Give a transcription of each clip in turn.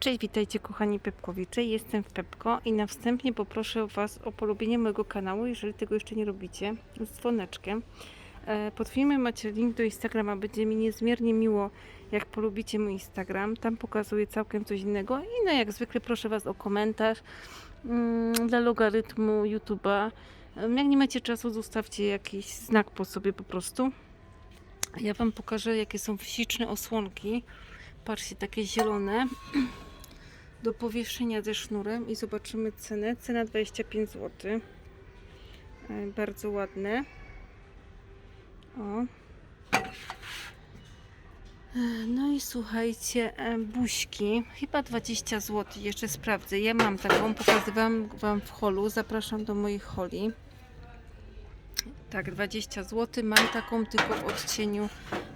Cześć, witajcie kochani Pepkowicze. Jestem w Pepko i na wstępnie poproszę Was o polubienie mojego kanału, jeżeli tego jeszcze nie robicie, z dzwoneczkiem. E, Pod filmem macie link do Instagrama. Będzie mi niezmiernie miło, jak polubicie mój Instagram. Tam pokazuję całkiem coś innego. I no jak zwykle proszę Was o komentarz mm, dla logarytmu YouTube'a. Em, Jak nie macie czasu, zostawcie jakiś znak po sobie po prostu. Ja Wam pokażę, jakie są śliczne osłonki. Patrzcie, takie zielone do powieszenia ze sznurem i zobaczymy cenę. Cena 25 zł. E, Bardzo ładne. O. E, No i słuchajcie, e, buźki, chyba 20 zł, jeszcze sprawdzę. Ja mam taką, pokazywałam Wam w holu, zapraszam do moich holi. Tak, 20 zł. Mam taką tylko w odcieniu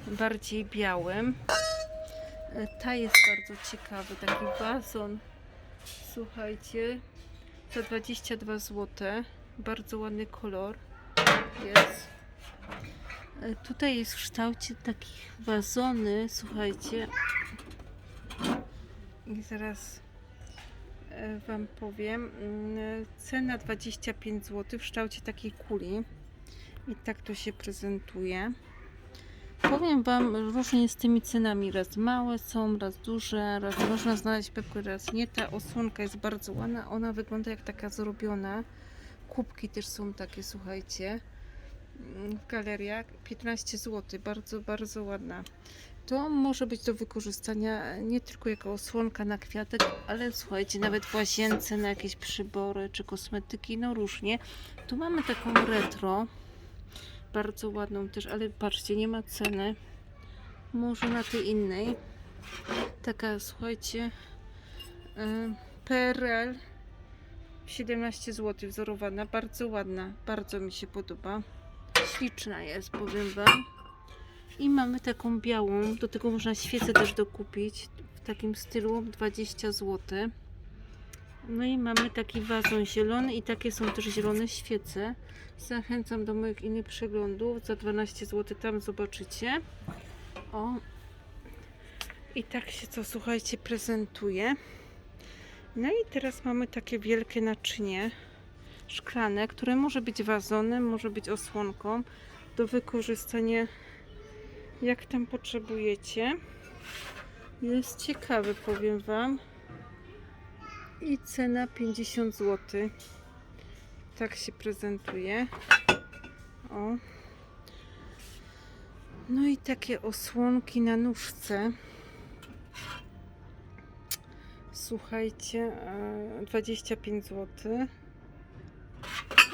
bardziej białym. E, Ta jest bardzo ciekawy, taki wazon. Słuchajcie, za 22 zł. Bardzo ładny kolor jest. E, Tutaj jest w kształcie takich wazony, słuchajcie. I zaraz e, Wam powiem. Mm, Cena 25 zł w kształcie takiej kuli. I tak to się prezentuje. Powiem Wam, różnie z tymi cenami. Raz małe są, raz duże, raz można znaleźć pepkę, raz nie. Ta osłonka jest bardzo ładna. Ona wygląda jak taka zrobiona. Kubki też są takie, słuchajcie. W galeriach 15 zł. Bardzo, bardzo ładna. To może być do wykorzystania nie tylko jako osłonka na kwiatek, ale słuchajcie, nawet w łazience na jakieś przybory czy kosmetyki, no różnie. Tu mamy taką retro bardzo ładną też, ale patrzcie, nie ma ceny. Może na tej innej. Taka, słuchajcie, PRL 17 zł wzorowana, bardzo ładna, bardzo mi się podoba. Śliczna jest, powiem Wam. I mamy taką białą, do tego można świecę też dokupić w takim stylu 20 zł. No i mamy taki wazon zielony i takie są też zielone świece. Zachęcam do moich innych przeglądów. Za 12 zł tam zobaczycie. O. I tak się to, słuchajcie, prezentuje. No i teraz mamy takie wielkie naczynie szklane, które może być wazonem, może być osłonką do wykorzystania jak tam potrzebujecie. Jest ciekawy, powiem Wam. I cena 50 zł. Tak się prezentuje. O. No i takie osłonki na nóżce. Słuchajcie, e, 25 zł.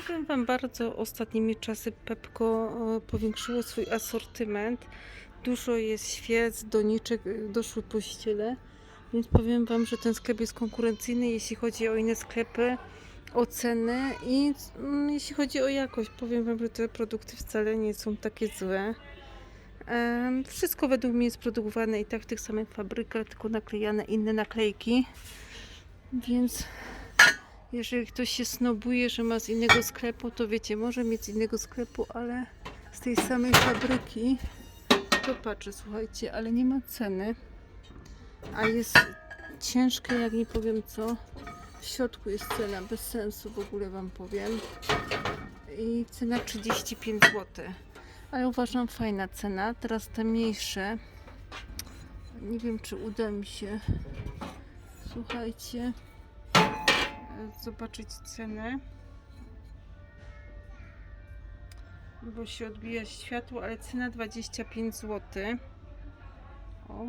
Powiem Wam bardzo, ostatnimi czasy Pepko e, powiększyło swój asortyment. Dużo jest świec, doniczek, e, doszły pościele. Więc powiem Wam, że ten sklep jest konkurencyjny, jeśli chodzi o inne sklepy, o ceny i mm, jeśli chodzi o jakość. Powiem Wam, że te produkty wcale nie są takie złe. Em, Wszystko według mnie jest produkowane i tak w tych samych fabrykach, tylko naklejane inne naklejki. Więc jeżeli ktoś się snobuje, że ma z innego sklepu, to wiecie, może mieć z innego sklepu, ale z tej samej fabryki. To patrzę, słuchajcie, ale nie ma ceny a jest ciężkie, jak nie powiem co. W środku jest cena, bez sensu w ogóle Wam powiem. I cena 35 zł. Ale uważam fajna cena. Teraz te mniejsze. Nie wiem, czy uda mi się. Słuchajcie. Zobaczyć cenę. Bo się odbija światło, ale cena 25 zł. O,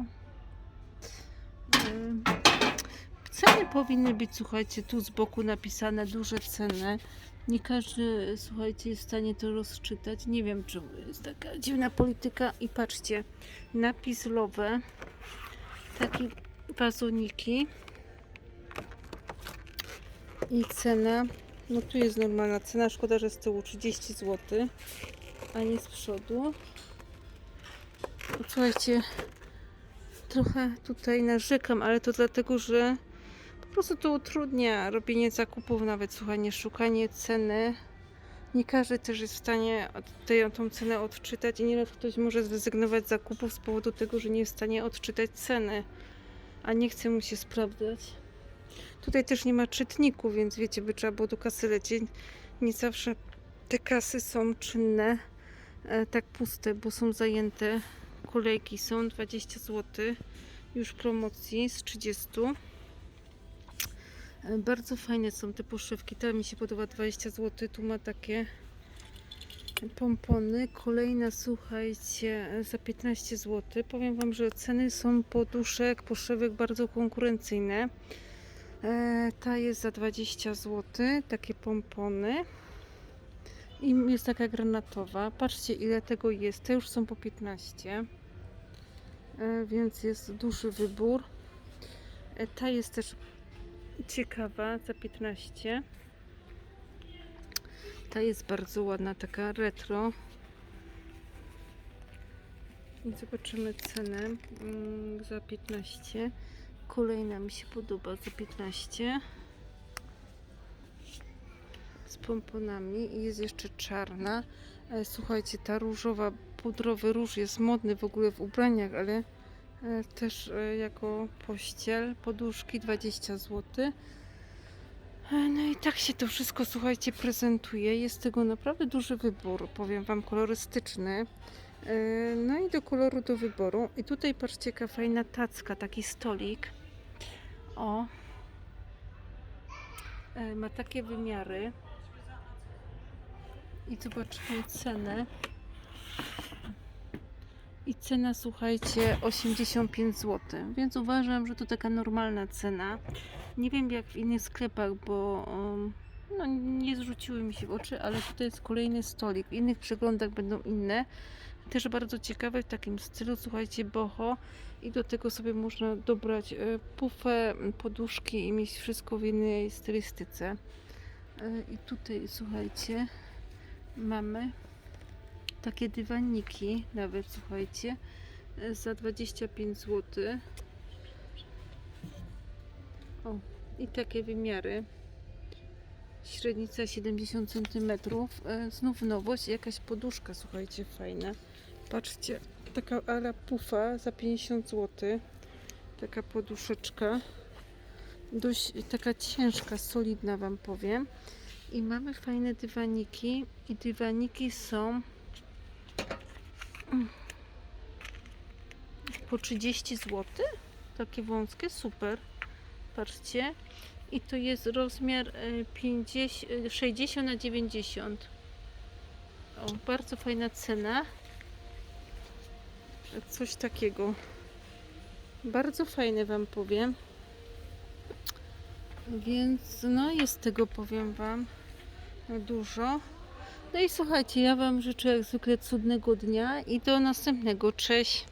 Ceny powinny być, słuchajcie, tu z boku napisane duże ceny. Nie każdy, słuchajcie, jest w stanie to rozczytać. Nie wiem, czemu jest taka dziwna polityka. I patrzcie, napis Lowe, takie wazoniki i cena. No tu jest normalna cena, szkoda, że z tyłu 30 zł, a nie z przodu. Słuchajcie, trochę tutaj narzekam, ale to dlatego, że po prostu to utrudnia robienie zakupów, nawet słuchanie, szukanie ceny. Nie każdy też jest w stanie tę tą cenę odczytać i nieraz ktoś może zrezygnować z zakupów z powodu tego, że nie jest w stanie odczytać ceny. a nie chce mu się sprawdzać. Tutaj też nie ma czytniku, więc wiecie, by trzeba było do kasy lecieć. Nie zawsze te kasy są czynne, e, tak puste, bo są zajęte. Kolejki są 20 zł, już promocji z 30. E, Bardzo fajne są te poszywki. Ta mi się podoba 20 zł. Tu ma takie pompony. Kolejna, słuchajcie, e, za 15 zł. Powiem Wam, że ceny są poduszek, poszewek bardzo konkurencyjne. E, ta jest za 20 zł. Takie pompony. I jest taka granatowa. Patrzcie, ile tego jest. Te już są po 15. E, więc jest duży wybór. E, ta jest też ciekawa za 15. Ta jest bardzo ładna, taka retro. I zobaczymy cenę mm, za 15. Kolejna mi się podoba za 15. Z pomponami i jest jeszcze czarna. E, Słuchajcie, ta różowa, pudrowy róż jest modny w ogóle w ubraniach, ale e, też e, jako pościel. Poduszki 20 zł. No i tak się to wszystko, słuchajcie, prezentuje. Jest tego naprawdę duży wybór, powiem Wam, kolorystyczny. E, No i do koloru do wyboru. I tutaj patrzcie, jaka fajna tacka, taki stolik. O. E, Ma takie wymiary. I zobaczmy cenę. I cena, słuchajcie, 85 zł. Więc uważam, że to taka normalna cena. Nie wiem jak w innych sklepach, bo um, no, nie zrzuciły mi się w oczy, ale tutaj jest kolejny stolik. W innych przeglądach będą inne. Też bardzo ciekawe w takim stylu, słuchajcie, boho. I do tego sobie można dobrać e, pufę, poduszki i mieć wszystko w jednej stylistyce. E, I tutaj, słuchajcie, mamy takie dywaniki, nawet słuchajcie, e, za 25 zł. O, i takie wymiary. Średnica 70 cm. Znów nowość, jakaś poduszka, słuchajcie, fajna. Patrzcie, taka ala pufa za 50 zł. Taka poduszeczka. Dość taka ciężka, solidna wam powiem. I mamy fajne dywaniki. I dywaniki są mm, po 30 zł. Takie wąskie, super. Patrzcie. I to jest rozmiar e, 50, e, 60 na 90. O, bardzo fajna cena. Coś takiego. Bardzo fajne Wam powiem. Więc no jest tego powiem Wam dużo. No i słuchajcie, ja Wam życzę jak zwykle cudnego dnia i do następnego. Cześć!